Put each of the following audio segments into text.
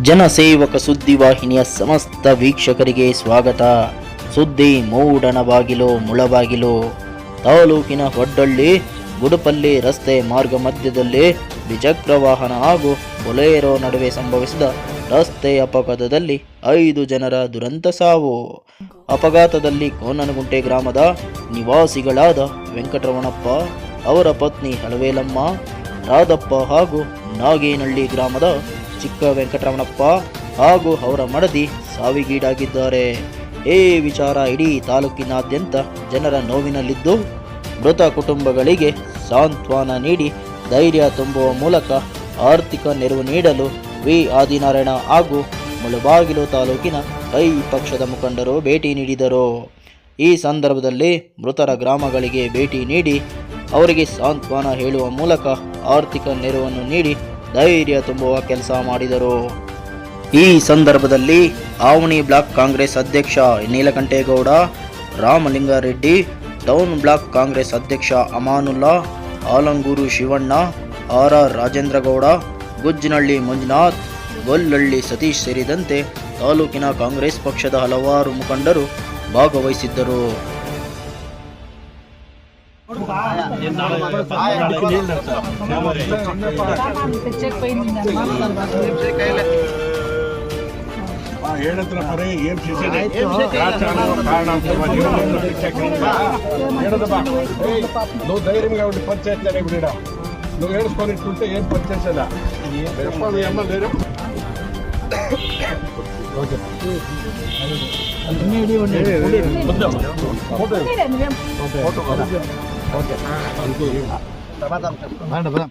ಜನಸೇವಕ ಸುದ್ದಿವಾಹಿನಿಯ ಸಮಸ್ತ ವೀಕ್ಷಕರಿಗೆ ಸ್ವಾಗತ. ಸುದ್ದಿ ಮೂಡಣ ಬಾಗಿಲು ಮುಳಬಾಗಿಲು ತಾಲೂಕಿನ ಹೊಡ್ಡಳ್ಳಿ, ಗುಡುಪಲ್ಲಿ ರಸ್ತೆ ಮಾರ್ಗ ಮಧ್ಯದಲ್ಲಿ ದ್ವಿಚಕ್ರ ವಾಹನ ಹಾಗೂ ಬೊಲೇರೋ ನಡುವೆ ಸಂಭವಿಸಿದ ರಸ್ತೆ ಅಪಘಾತದಲ್ಲಿ ಐದು ಜನರ ದುರಂತ ಸಾವು. ಅಪಘಾತದಲ್ಲಿ ಕೋನನಗುಂಟೆ ಗ್ರಾಮದ ನಿವಾಸಿಗಳಾದ ವೆಂಕಟರಮಣಪ್ಪ, ಅವರ ಪತ್ನಿ ಹಳವೇಲಮ್ಮ, ರಾಧಪ್ಪ ಹಾಗೂ ನಾಗೇನಹಳ್ಳಿ ಗ್ರಾಮದ ಚಿಕ್ಕ ವೆಂಕಟರಮಣಪ್ಪ ಹಾಗೂ ಅವರ ಮಡದಿ ಸಾವಿಗೀಡಾಗಿದ್ದಾರೆ. ಈ ವಿಚಾರ ಇಡೀ ತಾಲೂಕಿನಾದ್ಯಂತ ಜನರ ನೋವಿನಲ್ಲಿದ್ದು, ಮೃತ ಕುಟುಂಬಗಳಿಗೆ ಸಾಂತ್ವನ ನೀಡಿ ಧೈರ್ಯ ತುಂಬುವ ಮೂಲಕ ಆರ್ಥಿಕ ನೆರವು ನೀಡಲು ವಿ. ಆದಿನಾರಾಯಣ ಹಾಗೂ ಮುಳಬಾಗಿಲು ತಾಲೂಕಿನ ಕೈ ಪಕ್ಷದ ಮುಖಂಡರು ಭೇಟಿ ನೀಡಿದರು. ಈ ಸಂದರ್ಭದಲ್ಲಿ ಮೃತರ ಗ್ರಾಮಗಳಿಗೆ ಭೇಟಿ ನೀಡಿ, ಅವರಿಗೆ ಸಾಂತ್ವನ ಹೇಳುವ ಮೂಲಕ ಆರ್ಥಿಕ ನೆರವನ್ನು ನೀಡಿ ಧೈರ್ಯ ತುಂಬುವ ಕೆಲಸ ಮಾಡಿದರು. ಈ ಸಂದರ್ಭದಲ್ಲಿ ಆವಣಿ ಬ್ಲಾಕ್ ಕಾಂಗ್ರೆಸ್ ಅಧ್ಯಕ್ಷ ನೀಲಕಂಠೇಗೌಡ, ರಾಮಲಿಂಗಾರೆಡ್ಡಿ, ಟೌನ್ ಬ್ಲಾಕ್ ಕಾಂಗ್ರೆಸ್ ಅಧ್ಯಕ್ಷ ಅಮಾನುಲ್ಲಾ, ಆಲಂಗೂರು ಶಿವಣ್ಣ, ಆರ್ ಆರ್ ರಾಜೇಂದ್ರಗೌಡ, ಗುಜ್ಜನಹಳ್ಳಿ ಮಂಜುನಾಥ್ ಗೊಲ್ಲಹಳ್ಳಿ ಸತೀಶ್ ಸೇರಿದಂತೆ ತಾಲೂಕಿನ ಕಾಂಗ್ರೆಸ್ ಪಕ್ಷದ ಹಲವಾರು ಮುಖಂಡರು ಭಾಗವಹಿಸಿದ್ದರು. ಹೇಳತ್ರ ಬರೀ ಏನ್ ಶಿಕ್ಷಣ ಕಾರಣ ಅಂತ ಜೀವನ ಹೇಳದಪ್ಪ నువ్వు ధైర్యంగా ఉండి పని చేస్తాను ఇప్పుడు ఈడ. నువ్వు ఏడుచుకొని ఇట్టుంటే ఏం పని చేసేదా ఎప్ప మీ అమ్మ ధైర్యం ഓക്കെ. ഓക്കെ. വേണ്ട വേണ്ട.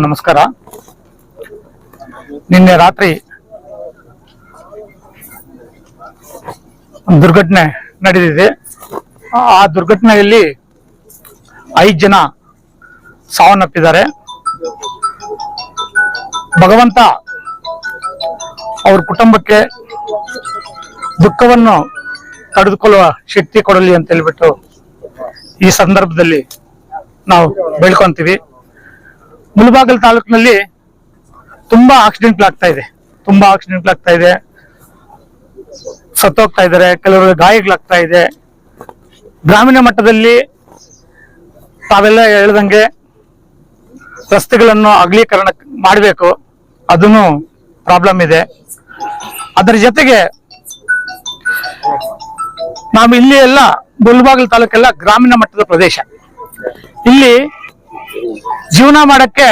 ನಮಸ್ಕಾರ. ನಿನ್ನೆ ರಾತ್ರಿ ದುರ್ಘಟನೆ ನಡೆದಿದೆ. ಆ- ಆ ದುರ್ಘಟನೆಯಲ್ಲಿ ಐದು ಜನ ಸಾವನ್ನಪ್ಪಿದ್ದಾರೆ. ಭಗವಂತ ಅವ್ರ ಕುಟುಂಬಕ್ಕೆ ದುಃಖವನ್ನು ತಡೆದುಕೊಳ್ಳುವ ಶಕ್ತಿ ಕೊಡಲಿ ಅಂತ ಹೇಳ್ಬಿಟ್ಟು ಈ ಸಂದರ್ಭದಲ್ಲಿ ನಾವು ಬೆಳ್ಕೊಂತೀವಿ ಮುಳಬಾಗಲ್ ತಾಲೂಕಿನಲ್ಲಿ ತುಂಬಾ ಆಕ್ಸಿಡೆಂಟ್ಗಳಾಗ್ತಾ ಇದೆ. ತುಂಬಾ ಆಕ್ಸಿಡೆಂಟ್ಗಳಾಗ್ತಾ ಇದೆ. ಸತ್ತೋಗ್ತಾ ಇದ್ದಾರೆ. ಕೆಲವರು ಗಾಯಗಳಾಗ್ತಾ ಇದೆ. ಗ್ರಾಮೀಣ ಮಟ್ಟದಲ್ಲಿ ತಾವೆಲ್ಲ ಹೇಳ್ದಂಗೆ ರಸ್ತೆಗಳನ್ನು ಅಗಲೀಕರಣ ಮಾಡಬೇಕು. ಅದನ್ನು ಪ್ರಾಬ್ಲಮ್ ಇದೆ. ಅದರ ಜೊತೆಗೆ ನಾವು ಇಲ್ಲಿ ಎಲ್ಲ ಮುಳಬಾಗಲ್ ತಾಲೂಕೆಲ್ಲ ಗ್ರಾಮೀಣ ಮಟ್ಟದ ಪ್ರದೇಶ. ಇಲ್ಲಿ ಜೀವನ ಮಾಡಕ್ಕೆ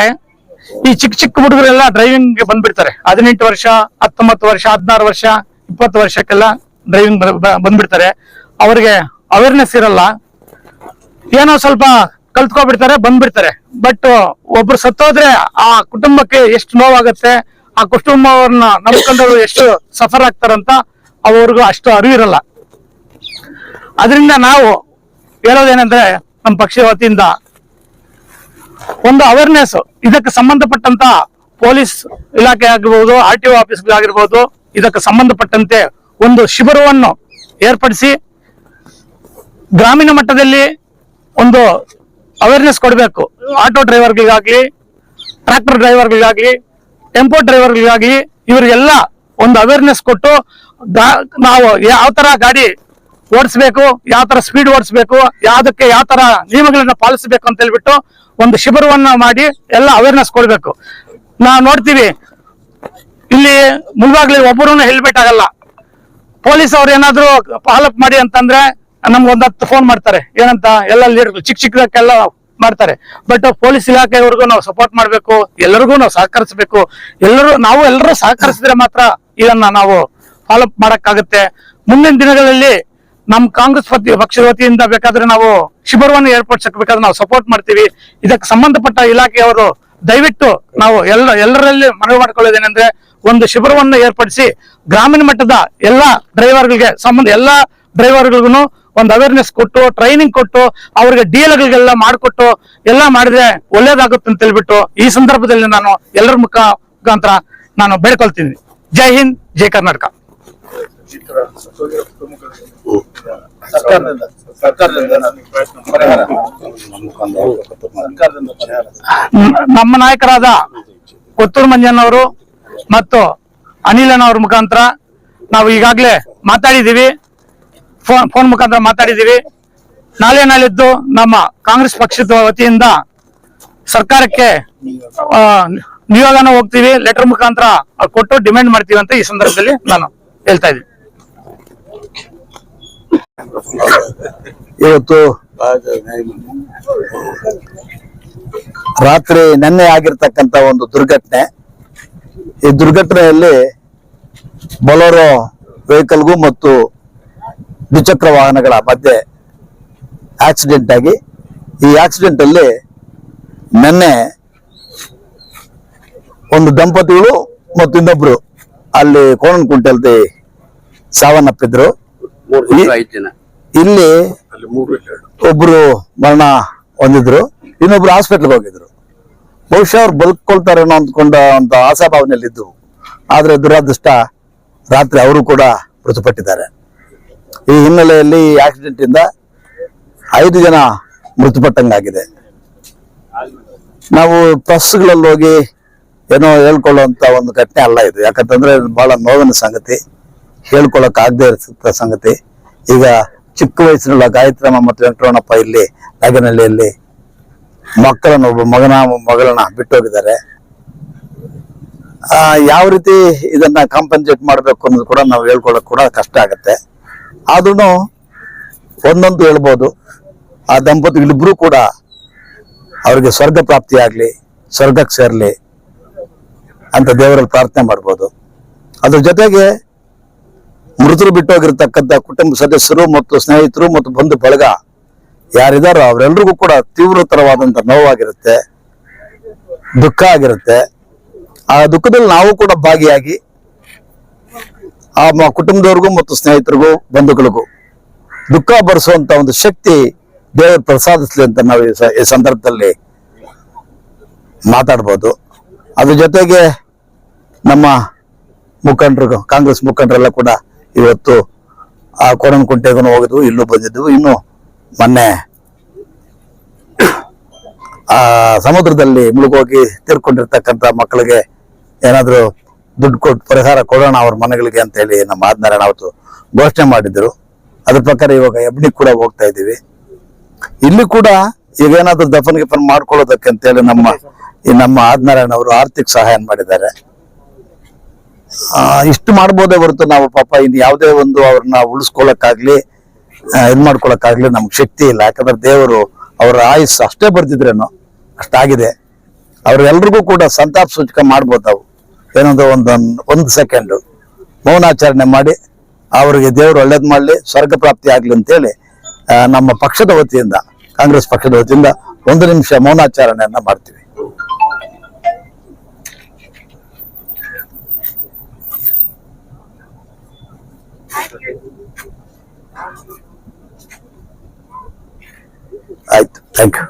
ಈ ಚಿಕ್ಕ ಚಿಕ್ಕ ಹುಡುಗರೆಲ್ಲ ಡ್ರೈವಿಂಗ್ ಬಂದ್ಬಿಡ್ತಾರೆ. ಹದಿನೆಂಟು ವರ್ಷ, ಹತ್ತೊಂಬತ್ತು ವರ್ಷ, ಹದಿನಾರು ವರ್ಷ, ಇಪ್ಪತ್ತು ವರ್ಷಕ್ಕೆಲ್ಲ ಡ್ರೈವಿಂಗ್ ಬಂದ್ಬಿಡ್ತಾರೆ. ಅವ್ರಿಗೆ ಅವೇರ್ನೆಸ್ ಇರಲ್ಲ. ಏನೋ ಸ್ವಲ್ಪ ಕಲ್ತ್ಕೊಬಿಡ್ತಾರೆ, ಬಂದ್ಬಿಡ್ತಾರೆ. ಬಟ್ ಒಬ್ರು ಸತ್ತೋದ್ರೆ ಆ ಕುಟುಂಬಕ್ಕೆ ಎಷ್ಟು ನೋವಾಗುತ್ತೆ, ಆ ಕುಟುಂಬವನ್ನ ನಂಬ್ಕೊಂಡವ್ರು ಎಷ್ಟು ಸಫರ್ ಆಗ್ತಾರಂತ ಅವ್ರಿಗೂ ಅಷ್ಟು ಅರಿವಿರಲ್ಲ ಅದರಿಂದ ನಾವು ಹೇಳೋದೇನೆಂದ್ರೆ ನಮ್ಮ ಪಕ್ಷದ ವತಿಯಿಂದ ಒಂದು ಅವೇರ್ನೆಸ್ ಇದಕ್ಕೆ ಸಂಬಂಧಪಟ್ಟಂತ ಪೊಲೀಸ್ ಇಲಾಖೆ ಆಗಿರ್ಬೋದು ಆರ್ ಟಿ ಒ ಆಫೀಸ್ಗಳಾಗಿರ್ಬೋದು ಇದಕ್ಕೆ ಸಂಬಂಧಪಟ್ಟಂತೆ ಒಂದು ಶಿಬಿರವನ್ನು ಏರ್ಪಡಿಸಿ ಗ್ರಾಮೀಣ ಮಟ್ಟದಲ್ಲಿ ಒಂದು ಅವೇರ್ನೆಸ್ ಕೊಡಬೇಕು. ಆಟೋ ಡ್ರೈವರ್ಗಳಿಗಾಗ್ಲಿ ಟ್ರಾಕ್ಟರ್ ಡ್ರೈವರ್ಗಳಿಗಾಗ್ಲಿ ಟೆಂಪೋ ಡ್ರೈವರ್ಗಳಿಗಾಗ್ಲಿ ಇವರಿಗೆಲ್ಲ ಒಂದು ಅವೇರ್ನೆಸ್ ಕೊಟ್ಟು ನಾವು ಯಾವ ತರ ಗಾಡಿ ಓಡಿಸ್ಬೇಕು, ಯಾವ ತರ ಸ್ಪೀಡ್ ಓಡಿಸ್ಬೇಕು, ಯಾವ್ದಕ್ಕೆ ಯಾವ ತರ ನಿಯಮಗಳನ್ನ ಪಾಲಿಸಬೇಕು ಅಂತ ಹೇಳ್ಬಿಟ್ಟು ಒಂದು ಶಿಬಿರವನ್ನ ಮಾಡಿ ಎಲ್ಲ ಅವೇರ್ನೆಸ್ ಕೊಡಬೇಕು. ನಾವು ನೋಡ್ತೀವಿ, ಇಲ್ಲಿ ಮುಳ್ಬಾಗ್ಲಿ ಒಬ್ಬರು ಹೆಲ್ಮೆಟ್ ಆಗಲ್ಲ ಪೊಲೀಸ್ ಅವ್ರು ಏನಾದ್ರು ಪಾಲಕ್ ಮಾಡಿ ಅಂತಂದ್ರೆ ನಮ್ಗೆ ಒಂದ್ ಹತ್ತು ಫೋನ್ ಮಾಡ್ತಾರೆ. ಏನಂತ? ಎಲ್ಲ ಲೀಡರ್ ಚಿಕ್ಕ ಚಿಕ್ಕದಕ್ಕೆಲ್ಲ ಮಾಡ್ತಾರೆ. ಬಟ್ ಪೊಲೀಸ್ ಇಲಾಖೆವರೆಗೂ ನಾವು ಸಪೋರ್ಟ್ ಮಾಡ್ಬೇಕು, ಎಲ್ಲರಿಗೂ ನಾವು ಸಹಕರಿಸಬೇಕು. ಎಲ್ಲರೂ, ನಾವು ಎಲ್ಲರೂ ಸಹಕರಿಸಿದ್ರೆ ಮಾತ್ರ ಇದನ್ನ ನಾವು ಫಾಲೋಅಪ್ ಮಾಡಕ್ಕಾಗುತ್ತೆ. ಮುಂದಿನ ದಿನಗಳಲ್ಲಿ ನಮ್ ಕಾಂಗ್ರೆಸ್ ಪಕ್ಷದ ವತಿಯಿಂದ ಬೇಕಾದ್ರೆ ನಾವು ಶಿಬಿರವನ್ನು ಏರ್ಪಡಿಸಕ್ ಬೇಕಾದ್ರೆ ನಾವು ಸಪೋರ್ಟ್ ಮಾಡ್ತೀವಿ. ಇದಕ್ಕೆ ಸಂಬಂಧಪಟ್ಟ ಇಲಾಖೆಯವರು ದಯವಿಟ್ಟು ನಾವು ಎಲ್ಲ, ಎಲ್ಲರಲ್ಲಿ ಮನವಿ ಮಾಡ್ಕೊಳ್ಳೋದೇನೆಂದ್ರೆ ಒಂದು ಶಿಬಿರವನ್ನು ಏರ್ಪಡಿಸಿ ಗ್ರಾಮೀಣ ಮಟ್ಟದ ಎಲ್ಲಾ ಡ್ರೈವರ್ಗಳಿಗೆ ಸಂಬಂಧ ಎಲ್ಲಾ ಡ್ರೈವರ್ಗಳಿಗೂ ಒಂದು ಅವೇರ್ನೆಸ್ ಕೊಟ್ಟು ಟ್ರೈನಿಂಗ್ ಕೊಟ್ಟು, ಅವ್ರಿಗೆ ಡೀಲ್ಗಳಿಗೆಲ್ಲ ಮಾಡಿಕೊಟ್ಟು, ಎಲ್ಲ ಮಾಡಿದ್ರೆ ಒಳ್ಳೇದಾಗುತ್ತೆ ಅಂತ ಹೇಳ್ಬಿಟ್ಟು ಈ ಸಂದರ್ಭದಲ್ಲಿ ನಾನು ಎಲ್ಲರ ಮುಖ ಮುಖಾಂತರ ನಾನು ಬೇಡ್ಕೊಳ್ತೀನಿ. ಜೈ ಹಿಂದ್, ಜೈ ಕರ್ನಾಟಕ. ನಮ್ಮ ನಾಯಕರಾದ ಕೊತ್ತೂರು ಮಂಜಣ್ಣವರು ಮತ್ತು ಅನಿಲನವ್ರ ಮುಖಾಂತರ ನಾವು ಈಗಾಗಲೇ ಮಾತಾಡಿದ್ದೀವಿ. ಫೋನ್ ಫೋನ್ ಮುಖಾಂತರ ಮಾತಾಡಿದ್ದೀವಿ. ನಾಳೆ ನಾಳಿದ್ದು ನಮ್ಮ ಕಾಂಗ್ರೆಸ್ ಪಕ್ಷದ ವತಿಯಿಂದ ಸರ್ಕಾರಕ್ಕೆ ನಿಯೋಗನ ಹೋಗ್ತೀವಿ. ಲೆಟರ್ ಮುಖಾಂತರ ಕೊಟ್ಟು ಡಿಮ್ಯಾಂಡ್ ಮಾಡ್ತೀವಿ ಅಂತ ಈ ಸಂದರ್ಭದಲ್ಲಿ ನಾನು ಹೇಳ್ತಾ ಇದ್ದೀನಿ. ಇವತ್ತು ರಾತ್ರಿ ನಿನ್ನೆ ಆಗಿರ್ತಕ್ಕಂತ ಒಂದು ದುರ್ಘಟನೆ. ಈ ದುರ್ಘಟನೆಯಲ್ಲಿ ಬೊಲೋರೋ ವೆಹಿಕಲ್ಗೂ ಮತ್ತು ದ್ವಿಚಕ್ರ ವಾಹನಗಳ ಮಧ್ಯೆ ಆಕ್ಸಿಡೆಂಟ್ ಆಗಿ ಈ ಆಕ್ಸಿಡೆಂಟ್ ಅಲ್ಲಿ ನಿನ್ನೆ ಒಂದು ದಂಪತಿಗಳು ಮತ್ತು ಇನ್ನೊಬ್ರು ಅಲ್ಲಿ ಕೋಣನಕುಂಟೆಲ್ದಿ ಸಾವನ್ನಪ್ಪಿದ್ರು. ಇಲ್ಲಿ ಒಬ್ರು ಮರಣ ಹೊಂದಿದ್ರು ಇನ್ನೊಬ್ರು ಹಾಸ್ಪಿಟ್ಲ್ಗೆ ಹೋಗಿದ್ರು. ಬಹುಶಃ ಅವ್ರು ಬದುಕೊಳ್ತಾರೇನೋ ಅಂದ್ಕೊಂಡ ಅಂತ ಆಶಾಭಾವನೆಯಲ್ಲಿದ್ದು ಆದ್ರೆ ದುರಾದೃಷ್ಟ ರಾತ್ರಿ ಅವರು ಕೂಡ ಮೃತಪಟ್ಟಿದ್ದಾರೆ. ಈ ಹಿನ್ನೆಲೆಯಲ್ಲಿ ಆಕ್ಸಿಡೆಂಟ್ ಇಂದ ಐದು ಜನ ಮೃತಪಟ್ಟಂಗಾಗಿದೆ. ನಾವು ಪ್ರೆಸ್ಗಳಲ್ಲಿ ಹೋಗಿ ಏನೋ ಹೇಳ್ಕೊಳ್ಳುವಂತ ಒಂದು ಘಟನೆ ಅಲ್ಲ ಇದು. ಯಾಕಂತಂದ್ರೆ ಬಹಳ ನೋವಿನ ಸಂಗತಿ. ಹೇಳ್ಕೊಳಕ್ ಆಗದೆ ಇರ್ತ ಸಂಗತಿ. ಈಗ ಚಿಕ್ಕ ವಯಸ್ಸಿನಲ್ಲ ಗಾಯತ್ರಮ್ಮ ಮತ್ತು ವೆಂಕಟರಮಣಪ್ಪ ಇಲ್ಲಿ ನಾಗನಹಳ್ಳಿಯಲ್ಲಿ ಮಕ್ಕಳನ್ನು ಒಬ್ಬ ಮಗನ ಮಗಳನ್ನ ಬಿಟ್ಟೋಗಿದ್ದಾರೆ. ಯಾವ ರೀತಿ ಇದನ್ನ ಕಾಂಪನ್ಸೇಟ್ ಮಾಡಬೇಕು ಅನ್ನೋದು ಕೂಡ ನಾವು ಹೇಳ್ಕೊಳಕ್ ಕೂಡ ಕಷ್ಟ ಆಗತ್ತೆ. ಆದ್ರೂ ಒಂದೊಂದು ಹೇಳ್ಬೋದು, ಆ ದಂಪತಿಗಳಿಬ್ರು ಕೂಡ ಅವ್ರಿಗೆ ಸ್ವರ್ಗ ಪ್ರಾಪ್ತಿ ಆಗ್ಲಿ, ಸ್ವರ್ಗಕ್ಕೆ ಸೇರ್ಲಿ ಅಂತ ದೇವರಲ್ಲಿ ಪ್ರಾರ್ಥನೆ ಮಾಡ್ಬೋದು. ಅದ್ರ ಜೊತೆಗೆ ಮೃತರು ಬಿಟ್ಟೋಗಿರ್ತಕ್ಕಂಥ ಕುಟುಂಬ ಸದಸ್ಯರು ಮತ್ತು ಸ್ನೇಹಿತರು ಮತ್ತು ಬಂಧು ಬಳಗ ಯಾರಿದಾರೋ ಅವರೆಲ್ಲರಿಗೂ ಕೂಡ ತೀವ್ರತರವಾದಂತ ನೋವಾಗಿರುತ್ತೆ, ದುಃಖ ಆಗಿರುತ್ತೆ. ಆ ದುಃಖದಲ್ಲಿ ನಾವು ಕೂಡ ಭಾಗಿಯಾಗಿ ಆ ಕುಟುಂಬದವ್ರಿಗೂ ಮತ್ತು ಸ್ನೇಹಿತರಿಗೂ, ಬಂಧುಗಳಿಗೂ ದುಃಖ ಭರಿಸುವಂತ ಒಂದು ಶಕ್ತಿ ದೇವರು ಪ್ರಸಾದಿಸ್ಲಿ ಅಂತ ನಾವು ಈ ಸಂದರ್ಭದಲ್ಲಿ ಮಾತಾಡ್ಬೋದು. ಅದ್ರ ಜೊತೆಗೆ ನಮ್ಮ ಮುಖಂಡರು ಕಾಂಗ್ರೆಸ್ ಮುಖಂಡರೆಲ್ಲ ಕೂಡ ಇವತ್ತು ಆ ಕೋಣನಕುಂಟೆಗೂ ಹೋಗಿದ್ವು, ಇಲ್ಲೂ ಬಂದಿದ್ವು. ಇನ್ನು ಮೊನ್ನೆ ಆ ಸಮುದ್ರದಲ್ಲಿ ಮುಳುಗೋಗಿ ತೀರ್ಕೊಂಡಿರ್ತಕ್ಕಂಥ ಮಕ್ಕಳಿಗೆ ಏನಾದ್ರು ದುಡ್ಡು ಕೊಟ್ಟು ಪರಿಹಾರ ಕೊಡೋಣ ಅವ್ರ ಮನೆಗಳಿಗೆ ಅಂತ ಹೇಳಿ ನಮ್ಮ ಆದ್ನಾರಾಯಣ ಅವತ್ತು ಘೋಷಣೆ ಮಾಡಿದ್ರು. ಅದ್ರ ಪ್ರಕಾರ ಇವಾಗ ಎಬ್ನಿ ಕೂಡ ಹೋಗ್ತಾ ಇದ್ದೀವಿ. ಇಲ್ಲಿ ಕೂಡ ಈಗ ಏನಾದ್ರು ದಫನ್ ಗಿಫನ್ ಮಾಡ್ಕೊಳ್ಳೋದಕ್ಕೆ ಅಂತೇಳಿ ನಮ್ಮ ಈ ನಮ್ಮ ಆದ್ನಾರಾಯಣ ಅವರು ಆರ್ಥಿಕ ಸಹಾಯ ಮಾಡಿದ್ದಾರೆ. ಆ, ಇಷ್ಟು ಮಾಡ್ಬೋದೇ ಹೊರತು ನಾವು ಪಾಪ ಇನ್ ಯಾವುದೇ ಒಂದು ಅವ್ರನ್ನ ಉಳಿಸ್ಕೊಳಕ್ಕಾಗ್ಲಿ ಇದ್ ಮಾಡ್ಕೊಳಕ್ಕಾಗ್ಲಿ ನಮ್ಗೆ ಶಕ್ತಿ ಇಲ್ಲ. ಯಾಕಂದ್ರೆ ದೇವರು ಅವರ ಆಯುಸ್ ಅಷ್ಟೇ ಬರ್ತಿದ್ರೇನು ಅಷ್ಟಾಗಿದೆ. ಅವ್ರೆಲ್ರಿಗೂ ಕೂಡ ಸಂತಾಪ ಸೂಚಕ ಮಾಡ್ಬೋದು ನಾವು. ಏನೊಂದು ಒಂದು ಒಂದು ಸೆಕೆಂಡ್ ಮೌನಾಚರಣೆ ಮಾಡಿ ಅವರಿಗೆ ದೇವರು ಒಳ್ಳೇದು ಮಾಡಲಿ ಸ್ವರ್ಗ ಪ್ರಾಪ್ತಿ ಆಗಲಿ ಅಂತೇಳಿ ನಮ್ಮ ಪಕ್ಷದ ವತಿಯಿಂದ ಕಾಂಗ್ರೆಸ್ ಪಕ್ಷದ ವತಿಯಿಂದ ಒಂದು ನಿಮಿಷ ಮೌನಾಚರಣೆಯನ್ನ ಮಾಡ್ತೀವಿ. ಆಯ್ತು ಥ್ಯಾಂಕ್ ಯು